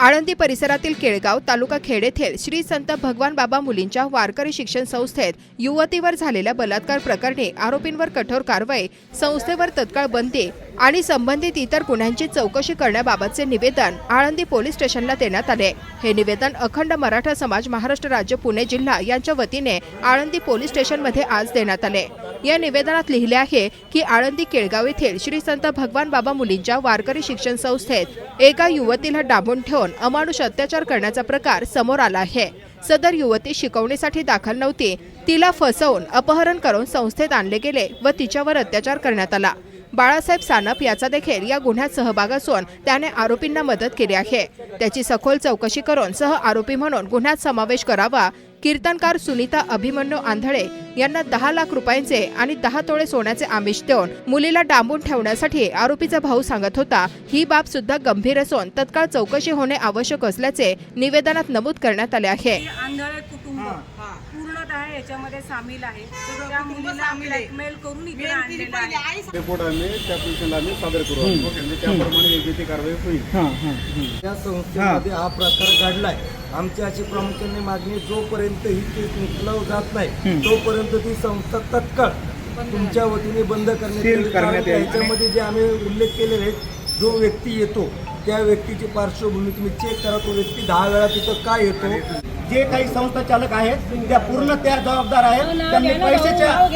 आळंदी परिसरातील केळगाव तालुका खेड येथील श्री संत भगवान बाबा मुलींच्या वारकरी शिक्षण संस्थेत युवतीवर झालेल्या बलात्कार प्रकरणी आरोपींवर कठोर कारवाई संस्थेवर तत्काळ बंदी आणि संबंधित इतर गुन्ह्यांची चौकशी करण्याबाबतचे निवेदन आळंदी पोलीस स्टेशनला देण्यात आले. हे निवेदन अखंड मराठा समाज महाराष्ट्र राज्य पुणे जिल्हा यांच्या वतीने आळंदी पोलीस स्टेशनमध्ये आज देण्यात आले. या निवेदनात लिहिले आहे की आळंदी केळगाव येथील श्री संत भगवान बाबा मुलींच्या वारकरी शिक्षण संस्थेत एका युवतीला डांबून ठेवून अमानुष अत्याचार करण्याचा प्रकार समोर आला आहे. सदर युवती शिकवणीसाठी दाखल नव्हती. तिला फसवून अपहरण करून संस्थेत आणले गेले व तिच्यावर अत्याचार करण्यात आला. बाळासाहेब सानप याचा देखील या गुन्ह्यात सहभाग असून त्याने आरोपींना मदत केली आहे. त्याची सखोल चौकशी करून सह आरोपी म्हणून गुन्ह्यात समावेश करावा कीर्तनकार सुनीता अभिमन्यू आंधळे यांना दहा लाख रुपयांचे आणि दहा तोळे सोन्याचे आमिष देऊन मुलीला डांबून ठेवण्यासाठी आरोपीचा भाऊ सांगत होता. ही बाब सुद्धा गंभीर असून तत्काळ चौकशी होणे आवश्यक असल्याचे निवेदनात नमूद करण्यात आले आहे. हे आंधळे कुटुंब पूर्णतः याच्यामध्ये सामील आहे. त्या मुलीला ब्लॅकमेल करून इकडे आणलेलं आहे. रिपोर्ट आम्ही त्या पोलिसांना आम्ही सादर करू. आणि त्याप्रमाणे योग्य ती कारवाई होईल. या संस्थेमध्ये हा. प्रकार घडलाय. आमची अशी प्रामुख्याने मागणी जोपर्यंत ही केस निकालावर जात नाही तोपर्यंत ती संस्था तत्काळ तुमच्या वतीने बंद करण्यात येईल. कारण येईल. याच्यामध्ये जे आम्ही उल्लेख केलेले आहेत जो व्यक्ती येतो त्या व्यक्तीची पार्श्वभूमी तुम्ही चेक करा तो व्यक्ती दहा वेळा तिथं का येतो? जे काही संस्था चालक आहेत त्या पूर्ण त्या जबाबदार आहेत. त्यांनी पैशाच्या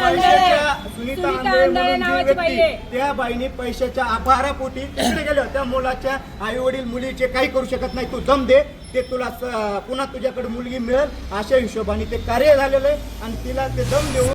पैशाच्या सुनीता आंधळे त्या बाईने पैशाच्या अपहारापोटी तिकडे गेल्या त्या मुलाच्या आई वडील मुलीचे काही करू शकत नाही. तू जम दे. ते तुला स- पुन्हा तुझ्याकडे मुलगी मिळेल. अशा हिशोबाने ते कार्य झालेलं आहे. आणि तिला ते दम देऊन